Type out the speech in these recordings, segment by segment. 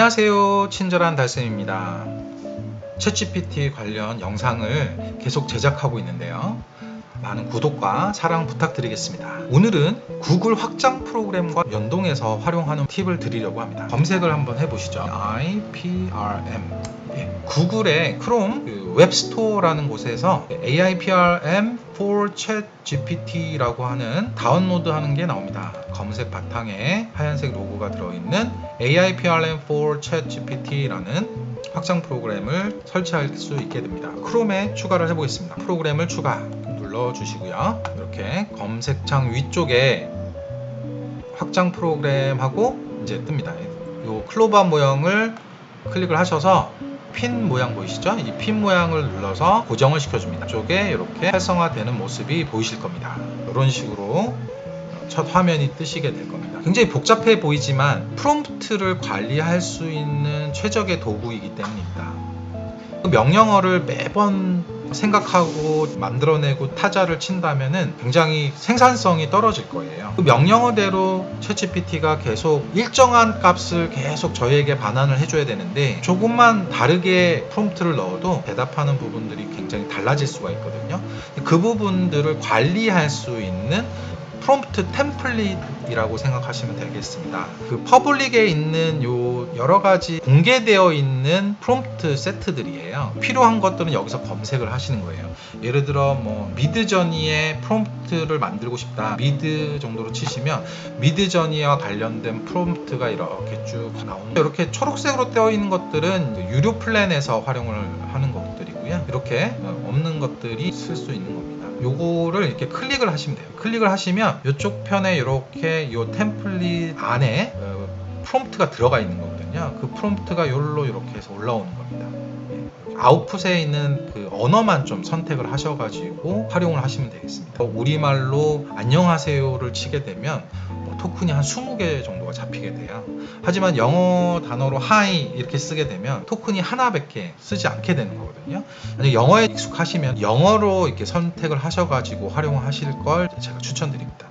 안녕하세요. 친절한 달쌤입니다. 챗GPT 관련 영상을 계속 제작하고 있는데요. 많은 구독과 사랑 부탁드리겠습니다. 오늘은 구글 확장 프로그램과 연동해서 활용하는 팁을 드리려고 합니다. 검색을 한번 해보시죠. IPRM. 예, 구글의 크롬 그 웹스토어라는 곳에서 AIPRM for ChatGPT라고 하는 다운로드하는 게 나옵니다. 검색 바탕에 하얀색 로고가 들어있는 AIPRM for ChatGPT라는 확장 프로그램을 설치할 수 있게 됩니다. 크롬에 추가를 해보겠습니다. 프로그램을 추가 눌러주시고요. 이렇게 검색창 위쪽에 확장 프로그램하고 이제 뜹니다. 이 클로바 모형을 클릭을 하셔서 핀 모양 보이시죠? 이 핀 모양을 눌러서 고정을 시켜줍니다. 이쪽에 이렇게 활성화되는 모습이 보이실 겁니다. 이런 식으로 첫 화면이 뜨시게 될 겁니다. 굉장히 복잡해 보이지만 프롬프트를 관리할 수 있는 최적의 도구이기 때문입니다. 그 명령어를 매번 생각하고 만들어내고 타자를 친다면은 굉장히 생산성이 떨어질 거예요. 그 명령어대로 챗GPT가 계속 일정한 값을 계속 저희에게 반환을 해줘야 되는데 조금만 다르게 프롬프트를 넣어도 대답하는 부분들이 굉장히 달라질 수가 있거든요. 그 부분들을 관리할 수 있는 프롬프트 템플릿이라고 생각하시면 되겠습니다. 그 퍼블릭에 있는 요 여러 가지 공개되어 있는 프롬프트 세트들이에요. 필요한 것들은 여기서 검색을 하시는 거예요. 예를 들어 뭐 미드저니의 프롬프트를 만들고 싶다. 미드 정도로 치시면 미드저니와 관련된 프롬프트가 이렇게 쭉 나옵니다. 이렇게 초록색으로 떼어 있는 것들은 유료 플랜에서 활용을 하는 것들이고요. 이렇게 없는 것들이 쓸 수 있는 겁니다. 요거를 이렇게 클릭을 하시면 돼요. 클릭을 하시면 이쪽 편에 이렇게 요 템플릿 안에 어, 프롬프트가 들어가 있는 거거든요. 그 프롬프트가 요로 이렇게 해서 올라오는 겁니다. 예. 아웃풋에 있는 그 언어만 좀 선택을 하셔가지고 활용을 하시면 되겠습니다. 우리말로 안녕하세요를 치게 되면 뭐 토큰이 한 20개 정도가 잡히게 돼요. 하지만 영어 단어로 하이 이렇게 쓰게 되면 토큰이 하나밖에 쓰지 않게 되는 거거든요. 만약 영어에 익숙하시면 영어로 이렇게 선택을 하셔가지고 활용하실 걸 제가 추천드립니다.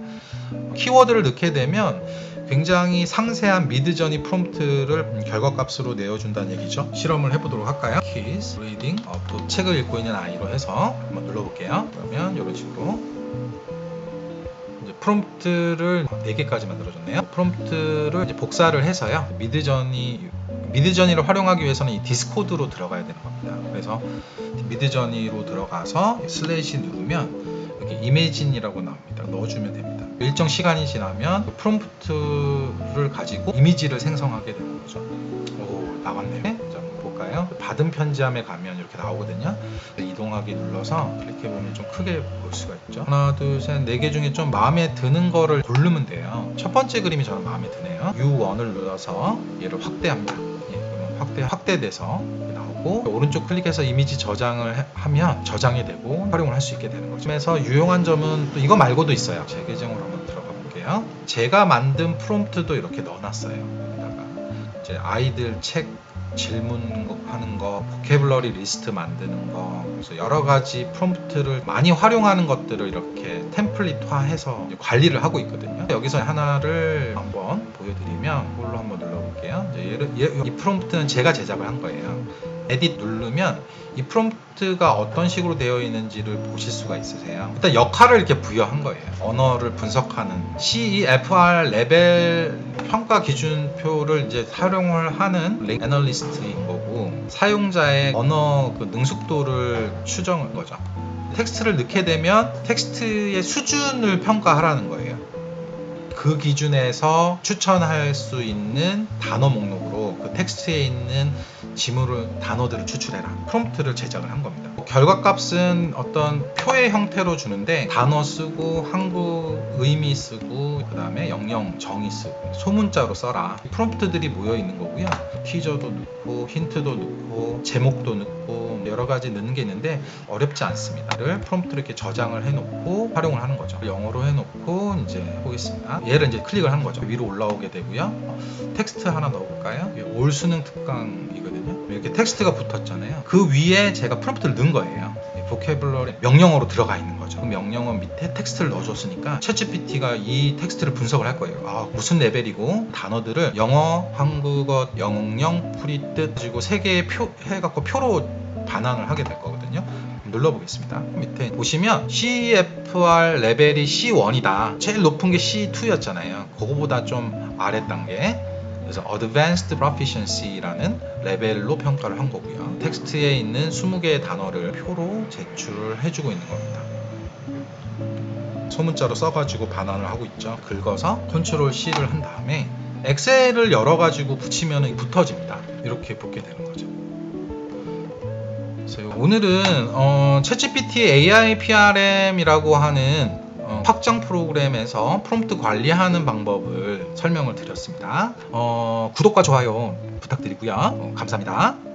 키워드를 넣게 되면 굉장히 상세한 미드저니 프롬프트를 결과값으로 내어준다는 얘기죠. 실험을 해보도록 할까요? Kiss, Reading, 또 책을 읽고 있는 아이로 해서 한번 눌러볼게요. 그러면 이런 식으로 프롬프트를 4개까지 만들어줬네요. 프롬프트를 이제 복사를 해서요. 미드저니 미드저니를 활용하기 위해서는 이 디스코드로 들어가야 되는 겁니다. 그래서 미드저니로 들어가서 슬래시 누르면 여기 이미진이라고 나옵니다. 넣어주면 됩니다. 일정 시간이 지나면 그 프롬프트를 가지고 이미지를 생성하게 되는 거죠. 오 나왔네. 자 한번 볼까요? 받은 편지함에 가면 이렇게 나오거든요. 이동하기 눌러서 클릭해 보면 좀 크게 볼 수가 있죠. 하나, 둘, 셋, 네 개 중에 좀 마음에 드는 거를 고르면 돼요. 첫 번째 그림이 저는 마음에 드네요. U1을 눌러서 얘를 확대합니다. 예, 확대 확대돼서 나오고 오른쪽 클릭해서 이미지 저장을 해- 하면 저장이 되고 활용을 할 수 있게 되는 거죠. 그래서 유용한 점은 또 이거 말고도 있어요. 제 계정으로 한번 들어가 볼게요. 제가 만든 프롬프트도 이렇게 넣어놨어요. 여기다가 이제 아이들 책 질문하는 거, 보케블러리 리스트 만드는 거, 그래서 여러 가지 프롬프트를 많이 활용하는 것들을 이렇게 템플릿화해서 관리를 하고 있거든요. 여기서 하나를 한번 보여드리면 이걸로 한번 눌러볼게요. 이제 얘를, 얘- 이 프롬프트는 제가 제작을 한 거예요. 에딧 누르면 이 프롬프트가 어떤 식으로 되어 있는지를 보실 수가 있으세요. 일단 역할을 이렇게 부여한 거예요. 언어를 분석하는 CEFR 레벨 평가 기준표를 이제 활용을 하는 애널리스트인 거고 사용자의 언어 그 능숙도를 추정한 거죠. 텍스트를 넣게 되면 텍스트의 수준을 평가하라는 거예요. 그 기준에서 추천할 수 있는 단어 그 텍스트에 있는 지문을 단어들을 추출해라. 프롬프트를 제작을 한 겁니다. 결과값은 어떤 표의 형태로 주는데 단어 쓰고 한국 의미 쓰고 그 다음에 영영 정의 쓰고 소문자로 써라. 프롬프트들이 모여 있는 거고요. 티저도 넣고 힌트도 넣고 제목도 넣고 여러 가지 넣는 게 있는데 어렵지 않습니다. 를 프롬프트를 이렇게 저장을 해놓고 활용을 하는 거죠. 영어로 해놓고 이제 해보겠습니다. 얘를 이제 클릭을 한 거죠. 위로 올라오게 되고요. 텍스트 하나 넣어볼까요? 이게 올 수능 특강이거든요. 이렇게 텍스트가 붙었잖아요. 그 위에 제가 프롬프트를 넣은 거예요. 보캐블러리 명령어로 들어가 있는 거죠. 그 명령어 밑에 텍스트를 넣어줬으니까 챗GPT가 이 텍스트를 분석을 할 거예요. 아, 무슨 레벨이고 단어들을 영어, 한국어, 영영, 프리뜻 그리고 세 개의 표 해갖고 표로 반환을 하게 될 거거든요. 눌러보겠습니다. 밑에 보시면 CFR 레벨이 C1이다. 제일 높은 게 C2였잖아요. 그거보다 좀 아래 단계. 그래서 Advanced Proficiency라는 레벨로 평가를 한 거고요. 텍스트에 있는 20개의 단어를 표로 제출을 해주고 있는 겁니다. 소문자로 써가지고 반환을 하고 있죠. 긁어서 Ctrl C를 한 다음에 엑셀을 열어가지고 붙이면 붙어집니다. 이렇게 붙게 되는 거죠. 오늘은 어, 챗GPT AI PRM이라고 하는 어, 확장 프로그램에서 프롬프트 관리하는 방법을 설명을 드렸습니다. 어, 구독과 좋아요 부탁드리고요. 어, 감사합니다.